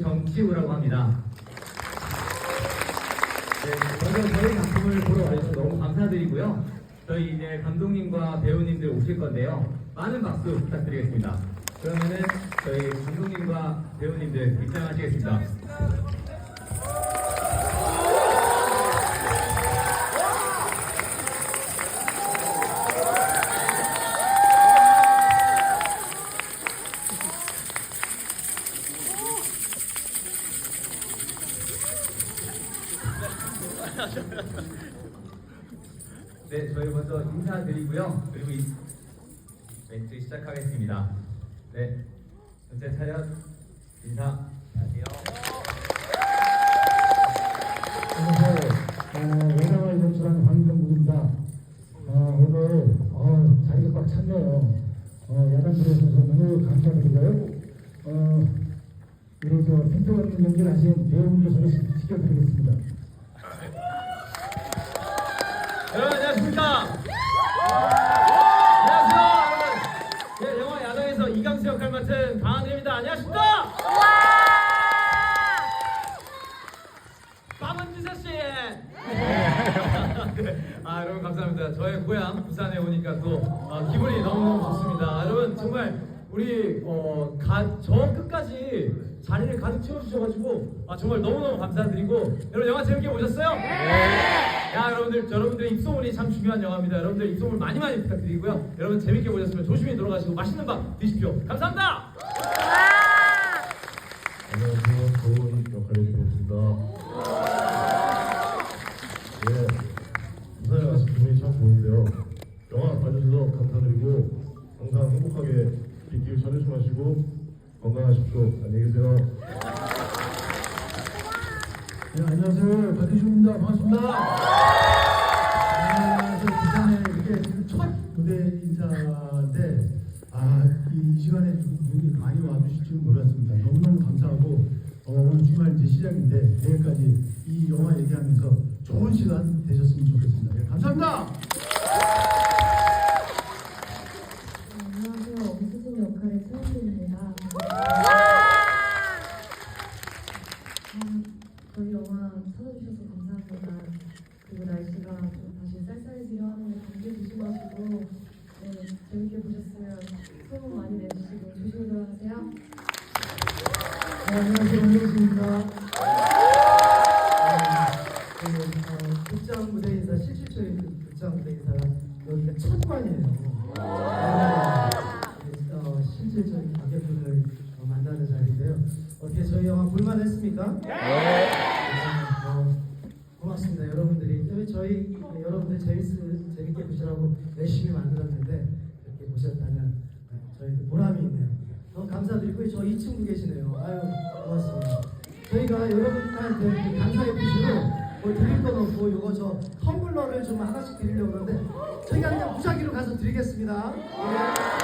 정치우라고 합니다. 네, 먼저 저희 작품을 보러 와주셔서 너무 감사드리고요. 저희 이제 감독님과 배우님들 오실 건데요. 많은 박수 부탁드리겠습니다. 그러면은 저희 감독님과 배우님들 입장하시겠습니다. 네, 저희 먼저 인사드리고요. 그리고 이 멘트 시작하겠습니다. 네, 전체 차렷 인사. 안녕하세요. 안녕하세요. 어, 외상을 연출한 황정국입니다. 어, 오늘 어, 자리가 꽉 찼네요. 어, 야단 들어주셔서 너무 감사드리고요. 어, 저 팽팽한 연기하신 배우분들 소개 시켜드리겠습니다. 안녕하십니까? 안녕하세요. 네, 영화 야당에서 이강수 역할 맡은 강하늘입니다. 안녕하십니까? 주세요 씨. 네. 아 여러분 감사합니다. 저의 고향 부산에 오니까 또 아, 기분이 너무너무 좋습니다. 우리 어, 가, 저 끝까지 자리를 가득 채워주셔가지고 아, 정말 너무너무 감사드리고 여러분 영화 재밌게 보셨어요? 야 여러분들 여러분들의 입소문이 참 중요한 영화입니다. 여러분들 입소문 많이 많이 부탁드리고요. 여러분 재밌게 보셨으면 조심히 돌아가시고 맛있는 밥 드십시오. 감사합니다. 안녕하세요. 좋은 역할을. 예, 부산에 와서 기분이 참 좋은데요. 영화 봐주셔서 감사드리고 항상 행복하게 빗길 찾으시마시고 건강하십시오. 안녕히 계세요. 네, 안녕하세요. 박희준입니다. 반갑습니다. 아, 저 부산에 이게 첫 무대 인사인데, 아, 이, 이 시간에 여기 많이 와주실 줄 몰랐습니다. 너무너무 감사하고, 어, 오늘 주말 시작인데, 내일까지 이 영화 얘기하면서 좋은 시간 되셨으면 좋겠습니다. 예, 감사합니다. 안녕하세요. 엄수진 역할의 최은진입니다. 아, 저희 영화 찾아주셔서 감사합니다. 그리고 날씨가 좀 다시 쌀쌀해지려 하는데 감기 조심하시고 네, 재밌게 보셨으면 소문 많이 내주시고 조심히 돌아가세요. 네, 안녕하세요. 안녕하십니까. 어, 극장 무대 인사, 실질적인 그 극장 무대 인사가 여기가 첫 관이에요. 네, 어, 실질적인 관객분을 어, 만나는 자리인데요. 어떻게 볼만했습니까? 네. 어, 고맙습니다. 여러분들이 또 저희 네, 여러분들 재밌, 재밌게 보시라고 열심히 만들었는데 이렇게 보셨다면 네, 저희도 보람이 있네요. 너무 감사드리고 저 2층도 계시네요. 아유 고맙습니다. 저희가 여러분한테 그 감사의 표시로 뭐 드릴 건 없고 요거 저 텀블러를 좀 하나씩 드리려고 그러는데 저희가 그냥 무작위로 가서 드리겠습니다. 예.